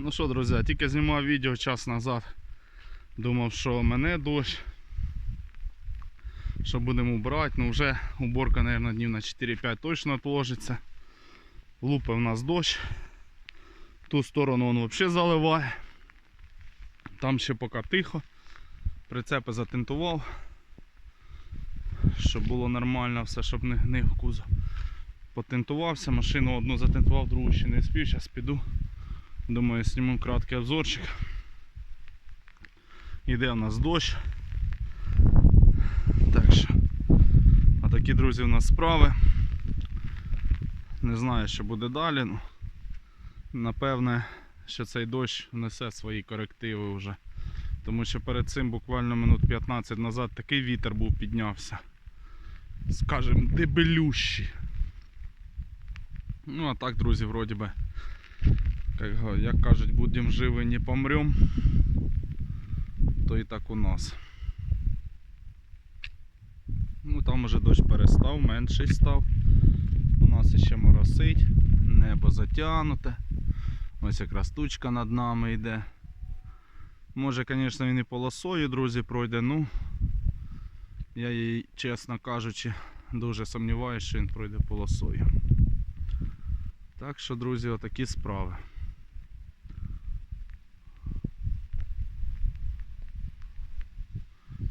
Ну що, друзі, тільки знімав відео час назад. Думав, що мене дощ. Що будемо брати, ну вже уборка, мабуть, днів на 4-5 точно отложиться. Лупи в нас дощ. Ту сторону він взагалі заливає. Там ще поки тихо. Прицепи затентував. Щоб було нормально все, щоб не гнив кузов. Потентувався, машину одну затентував, другу ще не спів, зараз піду. Думаю, зніму краткий обзорчик. Іде у нас дощ. Так що, отакі, друзі, у нас справи. Не знаю, що буде далі. Ну, напевне, що цей дощ внесе свої корективи вже. Тому що перед цим буквально минут 15 назад такий вітер був піднявся. Скажем, дебелющий. Ну а так, друзі, вроді би. Як, кажуть, будемо живі, не помрем. То і так у нас. Ну там уже дощ перестав, менший став. У нас ще моросить, небо затягнуте. Ось якраз тучка над нами йде. Може, звісно, він і полосою, друзі, пройде, ну я їй, чесно кажучи, дуже сумніваюся, що він пройде полосою. Так що, друзі, отакі справи.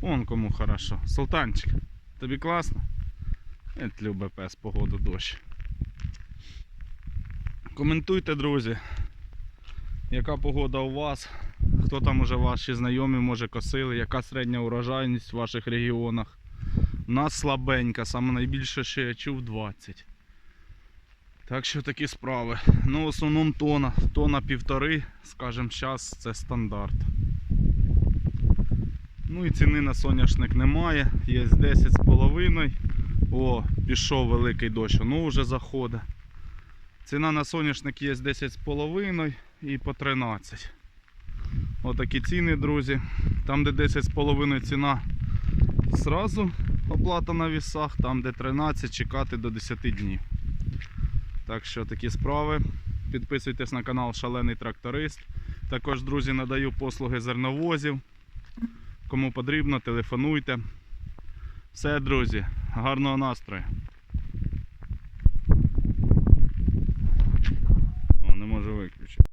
Вон кому хорошо. Султанчик, тобі класно? Любить пес погоду дощ. Коментуйте, друзі, яка погода у вас, хто там уже ваші знайомі, може косили, яка середня урожайність в ваших регіонах. У нас слабенька, саме найбільше, що я чув 20. Так що такі справи. Ну, в основному тона, тона півтори, скажімо, час це стандарт. Ну і ціни на соняшник немає. Є 10,5. О, пішов великий дощ, ну вже заходить. Ціна на соняшник є 10,5 і по 13. Отакі ціни, друзі. Там, де 10,5 ціна, зразу оплата на вісах, там, де 13, чекати до 10 днів. Так що такі справи. Підписуйтесь на канал Шалений Тракторист. Також, друзі, надаю послуги зерновозів. Кому потрібно, телефонуйте. Все, друзі, гарного настрою.